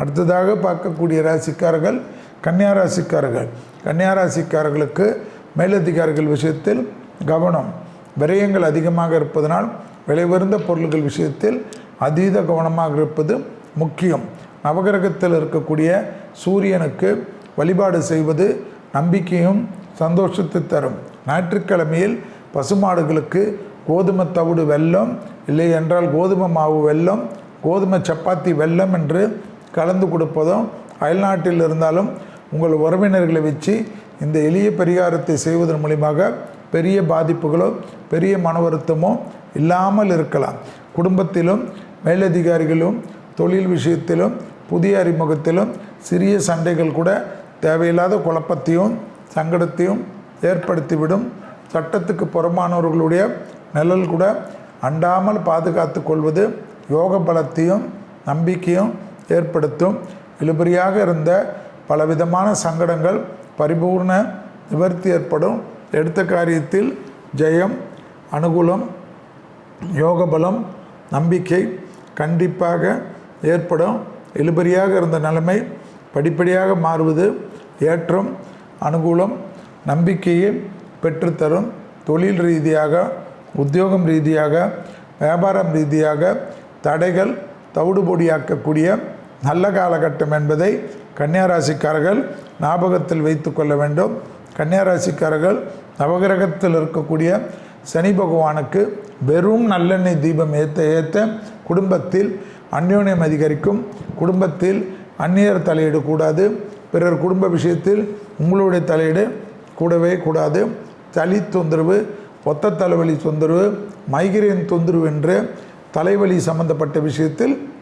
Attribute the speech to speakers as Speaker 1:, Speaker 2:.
Speaker 1: அடுத்ததாக பார்க்கக்கூடிய ராசிக்காரர்கள் கன்னியா ராசிக்காரர்கள். கன்னியா ராசிக்காரர்களுக்கு மேலதிகாரிகள் விஷயத்தில் கவனம் விரயங்கள் அதிகமாக இருப்பதனால் விலைவருந்த பொருள்கள் விஷயத்தில் அதீத கவனமாக இருப்பது முக்கியம். நவகிரகத்தில் இருக்கக்கூடிய சூரியனுக்கு வழிபாடு செய்வது நம்பிக்கையும் சந்தோஷத்தை தரும். ஞாயிற்றுக்கிழமையில் பசுமாடுகளுக்கு கோதுமை தவிடு வெல்லம் இல்லை என்றால் கோதுமை மாவு வெல்லம் கோதுமை சப்பாத்தி வெல்லம் என்று கலந்து கொடுப்பதும் அயல்நாட்டில் இருந்தாலும் உங்கள் உறவினர்களை வச்சு இந்த எளிய பரிகாரத்தை செய்வதன் மூலியமாக பெரிய பாதிப்புகளோ பெரிய மன வருத்தமோ இல்லாமல் இருக்கலாம். குடும்பத்திலும் மேலதிகாரிகளும் தொழில் விஷயத்திலும் புதிய அறிமுகத்திலும் சிறிய சண்டைகள் கூட தேவையில்லாத குழப்பத்தையும் சங்கடத்தையும் ஏற்படுத்திவிடும். சட்டத்துக்கு புறமானவர்களுடைய நிழல் கூட அண்டாமல் பாதுகாத்து கொள்வது யோக பலத்தையும் நம்பிக்கையும் ஏற்படுத்தும். இழுபறியாக இருந்த பலவிதமான சங்கடங்கள் பரிபூர்ண நிவர்த்தி ஏற்படும். எடுத்த காரியத்தில் ஜெயம் அனுகூலம் யோகபலம் நம்பிக்கை கண்டிப்பாக ஏற்படும். இழுபறியாக இருந்த நிலைமை படிப்படியாக மாறுவது. ஏற்றம் அனுகூலம் நம்பிக்கையை பெற்றுத்தரும். தொழில் ரீதியாக உத்தியோகம் ரீதியாக வியாபாரம் ரீதியாக தடைகள் தவிடுபொடியாக்கக்கூடிய நல்ல காலகட்டம் என்பதை கன்னியாராசிக்காரர்கள் ஞாபகத்தில் வைத்து கொள்ள வேண்டும். கன்னியாராசிக்காரர்கள் நவகிரகத்தில் இருக்கக்கூடிய சனி பகவானுக்கு வெறும் நல்லெண்ணெய் தீபம் ஏற்ற ஏற்ற குடும்பத்தில் அந்யோன்யம் அதிகரிக்கும். குடும்பத்தில் அந்நியர் தலையீடு கூடாது. பிறர் குடும்ப விஷயத்தில் உங்களுடைய தலையீடு கூடவே கூடாது. சளி தொந்தரவு ஒத்த தலைவலி தொந்தரவு மைக்ரேன் தொந்தரவு என்று தலைவலி சம்பந்தப்பட்ட விஷயத்தில்